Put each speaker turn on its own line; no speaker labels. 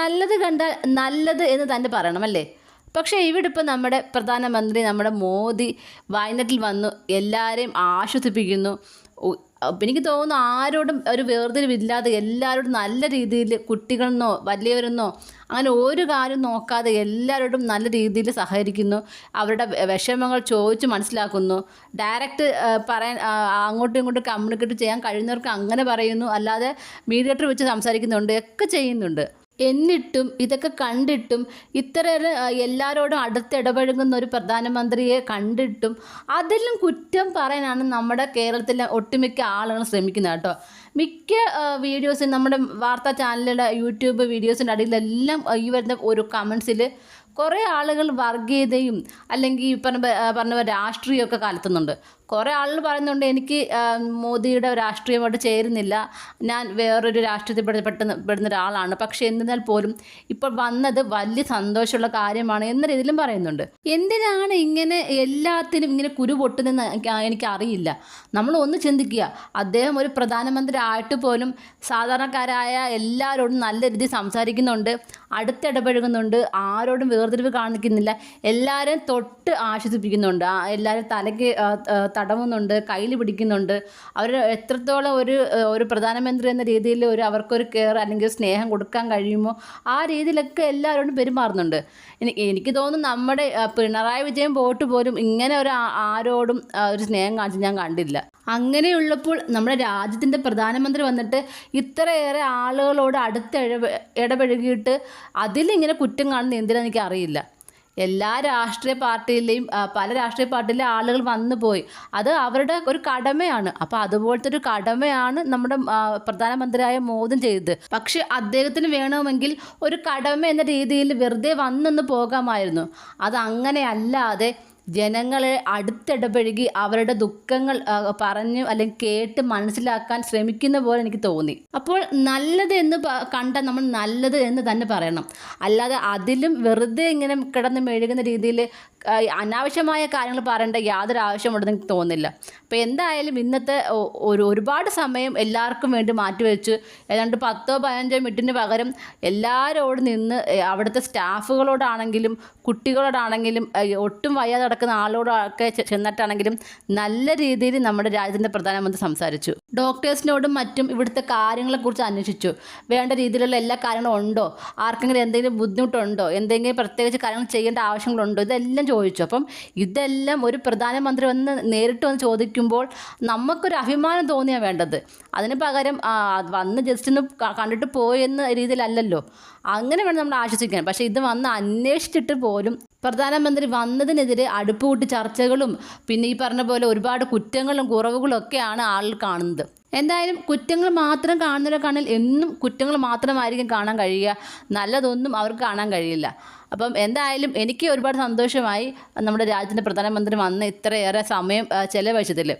നല്ലത് കണ്ടാൽ നല്ലത് എന്ന് തന്നെ പറയണം അല്ലേ? പക്ഷേ ഇവിടെ ഇപ്പോൾ നമ്മുടെ പ്രധാനമന്ത്രി നമ്മുടെ മോദി വയനാട്ടിൽ വന്നു എല്ലാവരെയും ആശ്വസിപ്പിക്കുന്നു. എനിക്ക് തോന്നുന്നു ആരോടും ഒരു വേർതിരിവില്ലാതെ എല്ലാവരോടും നല്ല രീതിയിൽ കുട്ടികളെന്നോ വലിയവരെന്നോ അങ്ങനെ ഒരു കാര്യം നോക്കാതെ എല്ലാവരോടും നല്ല രീതിയിൽ സഹകരിക്കുന്നു. അവരുടെ വിഷമങ്ങൾ ചോദിച്ച് മനസ്സിലാക്കുന്നു. ഡയറക്റ്റ് പറയാൻ അങ്ങോട്ടും ഇങ്ങോട്ടും കമ്മ്യൂണിക്കേറ്റ് ചെയ്യാൻ കഴിയുന്നവർക്ക് അങ്ങനെ പറയുന്നു. അല്ലാതെ മീഡിയേറ്റർ വെച്ച് സംസാരിക്കുന്നുണ്ട് ഒക്കെ ചെയ്യുന്നുണ്ട്. എന്നിട്ടും ഇതൊക്കെ കണ്ടിട്ടും ഇത്ര എല്ലാവരോടും അടുത്തിടപഴകുന്ന ഒരു പ്രധാനമന്ത്രിയെ കണ്ടിട്ടും അതിലും കുറ്റം പറയാനാണ് നമ്മുടെ കേരളത്തിലെ ഒട്ടുമിക്ക ആളുകൾ ശ്രമിക്കുന്നത് കേട്ടോ. മിക്ക വീഡിയോസും നമ്മുടെ വാർത്താ ചാനലുകളുടെ യൂട്യൂബ് വീഡിയോസിന്റെ അടിയിലെല്ലാം ഈ വരുന്ന ഒരു കമൻസിൽ കുറേ ആളുകൾ വർഗീയതയും അല്ലെങ്കിൽ ഈ പറഞ്ഞ പറഞ്ഞ രാഷ്ട്രീയമൊക്കെ കലർത്തുന്നുണ്ട്. കുറേ ആളുകൾ പറയുന്നുണ്ട് എനിക്ക് മോദിയുടെ രാഷ്ട്രീയമായിട്ട് ചേരുന്നില്ല. ഞാൻ വേറൊരു രാഷ്ട്രീയത്തിൽ പെട്ട് പെട്ടെന്ന് പെടുന്ന ഒരാളാണ്. പക്ഷേ എന്തിനാൽ പോലും ഇപ്പോൾ വന്നത് വലിയ സന്തോഷമുള്ള കാര്യമാണ് എന്ന രീതിയിലും പറയുന്നുണ്ട്. എന്തിനാണ് ഇങ്ങനെ എല്ലാത്തിനും ഇങ്ങനെ കുരു പൊട്ടുന്നതെന്ന് എനിക്ക് എനിക്കറിയില്ല. നമ്മൾ ഒന്ന് ചിന്തിക്കുക. അദ്ദേഹം ഒരു പ്രധാനമന്ത്രി ആയിട്ട് പോലും സാധാരണക്കാരായ എല്ലാവരോടും നല്ല രീതിയിൽ സംസാരിക്കുന്നുണ്ട്. അടുത്തിടപഴകുന്നുണ്ട്. ആരോടും വേർതിരിവ് കാണിക്കുന്നില്ല. എല്ലാവരും തൊട്ട് ആശ്വസിപ്പിക്കുന്നുണ്ട്. എല്ലാവരും തലയ്ക്ക് തടവുന്നുണ്ട് കയ്യിൽ പിടിക്കുന്നുണ്ട്. അവർ എത്രത്തോളം ഒരു ഒരു പ്രധാനമന്ത്രി എന്ന രീതിയിൽ ഒരു അവർക്കൊരു കെയർ അല്ലെങ്കിൽ സ്നേഹം കൊടുക്കാൻ കഴിയുമോ ആ രീതിയിലൊക്കെ എല്ലാവരോടും പെരുമാറുന്നുണ്ട്. എനിക്ക് തോന്നുന്നു നമ്മുടെ പിണറായി വിജയൻ വോട്ട് പോലും ഇങ്ങനെ ഒരു ആരോടും ഒരു സ്നേഹം കാണിച്ച് ഞാൻ കണ്ടില്ല. അങ്ങനെയുള്ളപ്പോൾ നമ്മുടെ രാജ്യത്തിന്റെ പ്രധാനമന്ത്രി വന്നിട്ട് ഇത്രയേറെ ആളുകളോട് അടുത്ത് ഇടപെ ഇടപഴകിയിട്ട് അതിലിങ്ങനെ കുറ്റം കാണുന്ന എന്തിനാണെന്ന് എനിക്ക് അറിയില്ല. എല്ലാ രാഷ്ട്രീയ പാർട്ടിയിലെയും പല രാഷ്ട്രീയ പാർട്ടിയിലെ ആളുകൾ വന്നു പോയി. അത് അവരുടെ ഒരു കടമയാണ്. അപ്പോൾ അതുപോലത്തെ ഒരു കടമയാണ് നമ്മുടെ പ്രധാനമന്ത്രിയായ മോദി ചെയ്തത്. പക്ഷേ അദ്ദേഹത്തിന് വേണമെങ്കിൽ ഒരു കടമ എന്ന രീതിയിൽ വെറുതെ വന്നൊന്ന് പോകാമായിരുന്നു. അത് അങ്ങനെയല്ലാതെ ജനങ്ങളെ അടുത്തിടപഴകി അവരുടെ ദുഃഖങ്ങൾ പറഞ്ഞു അല്ലെങ്കിൽ കേട്ട് മനസ്സിലാക്കാൻ ശ്രമിക്കുന്ന പോലെ എനിക്ക് തോന്നി. അപ്പോൾ നല്ലത് എന്ന് കണ്ട നമ്മൾ നല്ലത് എന്ന് തന്നെ പറയണം. അല്ലാതെ അതിലും വെറുതെ ഇങ്ങനെ കിടന്ന് മെഴുകുന്ന രീതിയിൽ അനാവശ്യമായ കാര്യങ്ങൾ പറയേണ്ട യാതൊരു ആവശ്യമുണ്ടെന്ന് എനിക്ക് തോന്നുന്നില്ല. അപ്പോൾ എന്തായാലും ഇന്നത്തെ ഒരു ഒരുപാട് സമയം എല്ലാവർക്കും വേണ്ടി മാറ്റിവെച്ച്. ഏതാണ്ട് പത്തോ പതിനഞ്ചോ മിനിറ്റിന് പകരം എല്ലാവരോട് നിന്ന് അവിടുത്തെ സ്റ്റാഫുകളോടാണെങ്കിലും കുട്ടികളോടാണെങ്കിലും ഒട്ടും വയ്യാതെ നടക്കുന്ന ആളോടൊക്കെ ചെന്നിട്ടാണെങ്കിലും നല്ല രീതിയിൽ നമ്മുടെ രാജ്യത്തിന്റെ പ്രധാനമന്ത്രി സംസാരിച്ചു. ഡോക്ടേഴ്സിനോടും മറ്റും ഇവിടുത്തെ കാര്യങ്ങളെക്കുറിച്ച് അന്വേഷിച്ചു. വേണ്ട രീതിയിലുള്ള എല്ലാ കാര്യങ്ങളും ഉണ്ടോ? ആർക്കെങ്കിലും എന്തെങ്കിലും ബുദ്ധിമുട്ടുണ്ടോ? എന്തെങ്കിലും പ്രത്യേകിച്ച് കാര്യങ്ങൾ ചെയ്യേണ്ട ആവശ്യങ്ങളുണ്ടോ? ഇതെല്ലാം ചോദിച്ചു. അപ്പം ഇതെല്ലാം ഒരു പ്രധാനമന്ത്രി വന്ന് നേരിട്ട് വന്ന് ചോദിക്കുമ്പോൾ നമുക്കൊരു അഭിമാനം തോന്നിയാണ് വേണ്ടത്. അതിന് പകരം വന്ന് ജസ്റ്റ് ഒന്ന് കണ്ടിട്ട് പോയെന്ന രീതിയിലല്ലല്ലോ. അങ്ങനെ വേണം നമ്മൾ ആശ്വസിക്കാൻ. പക്ഷേ ഇത് വന്ന് അന്വേഷിച്ചിട്ട് പോലും പ്രധാനമന്ത്രി വന്നതിനെതിരെ അടുപ്പ് കൂട്ടി ചർച്ചകളും പിന്നെ ഈ പറഞ്ഞ പോലെ ഒരുപാട് കുറ്റങ്ങളും കുറവുകളും ഒക്കെയാണ് ആളുകൾ കാണുന്നത്. എന്തായാലും കുറ്റങ്ങൾ മാത്രം കാണുന്നവരെ കാണാൻ എന്നും കുറ്റങ്ങൾ മാത്രമായിരിക്കും കാണാൻ കഴിയുക. നല്ലതൊന്നും അവർക്ക് കാണാൻ കഴിയില്ല. അപ്പം എന്തായാലും എനിക്ക് ഒരുപാട് സന്തോഷമായി നമ്മുടെ രാജ്യത്തിന്റെ പ്രധാനമന്ത്രി വന്ന് ഇത്രയേറെ സമയം ചെലവഴിച്ചതിൽ